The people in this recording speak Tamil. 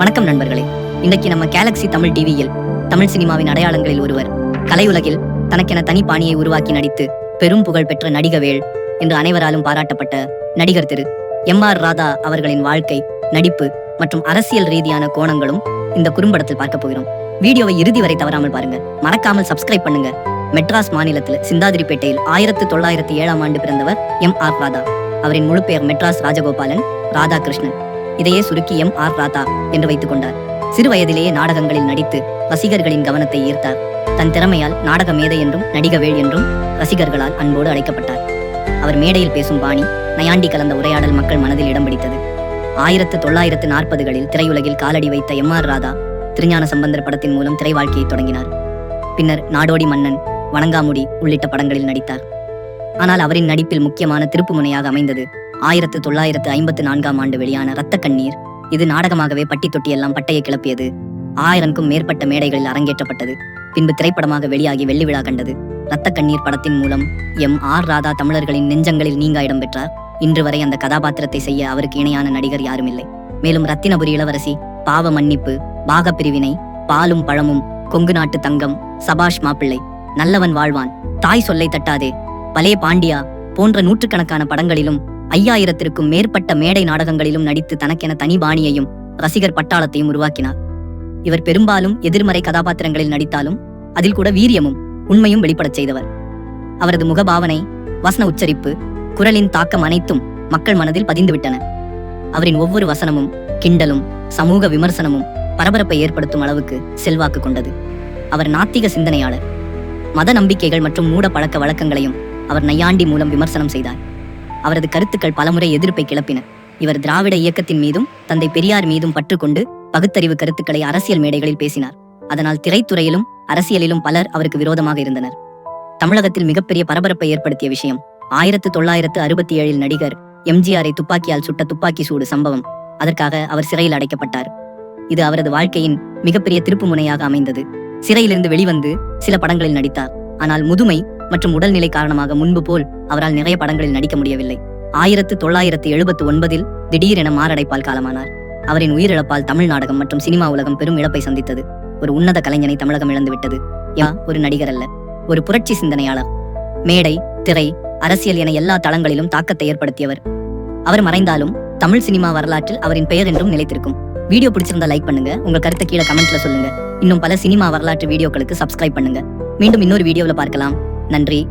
வணக்கம் நண்பர்களே. இன்றைக்கு நம்ம கேலக்ஸி தமிழ் டிவியில் தமிழ் சினிமாவின் அடையாளங்களில் ஒருவர் கலையுலகில் தனக்கென தனி பாணியை உருவாக்கி நடித்து பெரும் புகழ் பெற்ற நடிகவேள் என்று அனைவராலும் பாராட்டப்பட்ட நடிகர் திரு எம் ஆர் ராதா அவர்களின் வாழ்க்கை நடிப்பு மற்றும் அரசியல் ரீதியான கோணங்களும் இந்த குறும்படத்தில் பார்க்க போகிறோம். வீடியோவை இறுதி வரை தவறாமல் பாருங்க. மறக்காமல் சப்ஸ்கிரைப் பண்ணுங்க. மெட்ராஸ் மாநிலத்தில் சிந்தாதிரிப்பேட்டையில் ஆயிரத்து தொள்ளாயிரத்தி ஏழாம் ஆண்டு பிறந்தவர் எம் ஆர் ராதா. அவரின் முழு பெயர் மெட்ராஸ் ராஜகோபாலன் ராதாகிருஷ்ணன். இதையே சுருக்கி எம் ஆர் ராதா என்று வைத்துக் கொண்டார். சிறு வயதிலேயே நாடகங்களில் நடித்து ரசிகர்களின் கவனத்தை ஈர்த்தார். தன் திறமையால் நாடக மேதை என்றும் நடிகவேள் என்றும் ரசிகர்களால் அன்போடு அழைக்கப்பட்டார். அவர் மேடையில் பேசும் பாணி நயாண்டி கலந்த உரையாடல் மக்கள் மனதில் இடம் பிடித்தது. ஆயிரத்து தொள்ளாயிரத்து நாற்பதுகளில் திரையுலகில் காலடி வைத்த எம் ஆர் ராதா திருஞான சம்பந்தர் படத்தின் மூலம் திரை வாழ்க்கையை தொடங்கினார். பின்னர் நாடோடி மன்னன் வணங்காமுடி உள்ளிட்ட படங்களில் நடித்தார். ஆனால் அவரின் நடிப்பில் முக்கியமான திருப்புமுனையாக அமைந்தது ஆயிரத்து தொள்ளாயிரத்து ஐம்பத்து நான்காம் ஆண்டு வெளியான ரத்த கண்ணீர் இது நாடகமாகவே பட்டி தொட்டியெல்லாம் பட்டையை கிளப்பியது. ஆயிரம்க்கும் மேற்பட்ட மேடைகளில் அரங்கேற்றப்பட்டது. பின்பு திரைப்படமாக வெளியாகி வெள்ளி விழா கண்டது. ரத்த கண்ணீர் படத்தின் மூலம் எம் ஆர் ராதா தமிழர்களின் நெஞ்சங்களில் நீங்கா இடம் பெற்றார். இன்று வரை அந்த கதாபாத்திரத்தை செய்ய அவருக்கு இணையான நடிகர் யாரும் இல்லை மேலும் ரத்தினபுரி இளவரசி பாவ மன்னிப்பு பாக பிரிவினை பாலும் பழமும் கொங்கு நாட்டு தங்கம் சபாஷ் மாப்பிள்ளை நல்லவன் வாழ்வான் தாய் சொல்லை தட்டாதே பலே பாண்டியா போன்ற நூற்றுக்கணக்கான படங்களிலும் ஐயாயிரத்திற்கும் மேற்பட்ட மேடை நாடகங்களிலும் நடித்து தனக்கென தனி பாணியையும் ரசிகர் பட்டாளத்தையும் உருவாக்கினார். இவர் பெரும்பாலும் எதிர்மறை கதாபாத்திரங்களில் நடித்தாலும் அதில் கூட வீரியமும் உண்மையும் வெளிப்படச் செய்தவர். அவரது முகபாவனை வசன உச்சரிப்பு குரலின் தாக்கம் அனைத்தும் மக்கள் மனதில் பதிந்துவிட்டன. அவரின் ஒவ்வொரு வசனமும் கிண்டலும் சமூக விமர்சனமும் பரபரப்பை ஏற்படுத்தும் அளவுக்கு செல்வாக்கு கொண்டது. அவர் நாத்திக சிந்தனையாளர். மத நம்பிக்கைகள் மற்றும் மூட பழக்க வழக்கங்களையும் அவர் நையாண்டி மூலம் விமர்சனம் செய்தார். அவரது கருத்துக்கள் பலமுறை எதிர்ப்பை கிளப்பின. இவர் திராவிட இயக்கத்தின் மீதும் தந்தை பெரியார் மீதும் பற்றுக்கொண்டு பகுத்தறிவு கருத்துக்களை அரசியல் மேடைகளில் பேசினார். அதனால் திரைத்துறையிலும் அரசியலிலும் பலர் அவருக்கு விரோதமாக இருந்தனர். தமிழகத்தில் மிகப்பெரிய பரபரப்பை ஏற்படுத்திய விஷயம் ஆயிரத்து தொள்ளாயிரத்து அறுபத்தி ஏழில் நடிகர் எம்ஜிஆரை துப்பாக்கியால் சுட்ட துப்பாக்கி சூடு சம்பவம். அதற்காக அவர் சிறையில் அடைக்கப்பட்டார். இது அவரது வாழ்க்கையின் மிகப்பெரிய திருப்பு முனையாக அமைந்தது. சிறையிலிருந்து வெளிவந்து சில படங்களில் நடித்தார். ஆனால் முதுமை மற்றும் உடல்நிலை காரணமாக முன்பு போல் அவரால் நிறைய படங்களில் நடிக்க முடியவில்லை. ஆயிரத்து தொள்ளாயிரத்து எழுபத்து ஒன்பதில் திடீரென மாரடைப்பால் காலமானார். அவரின் உயிரிழப்பால் தமிழ் நாடகம் மற்றும் சினிமா உலகம் பெரும் இழப்பை சந்தித்தது. ஒரு உன்னத கலைஞனை தமிழகம் இழந்துவிட்டது. யா ஒரு நடிகர் அல்ல ஒரு புரட்சி சிந்தனையாளர். மேடை திரை அரசியல் என எல்லா தளங்களிலும் தாக்கத்தை ஏற்படுத்தியவர். அவர் மறைந்தாலும் தமிழ் சினிமா வரலாற்றில் அவரின் பெயர் என்றும் நிலைத்திருக்கும். வீடியோ பிடிச்சிருந்தா லைக் பண்ணுங்க உங்க கருத்தை கீழே கமெண்ட்ல சொல்லுங்க. இன்னும் பல சினிமா வரலாற்று வீடியோக்களுக்கு சப்ஸ்கிரைப் பண்ணுங்க. மீண்டும் இன்னொரு வீடியோவில் பார்க்கலாம். நன்றி.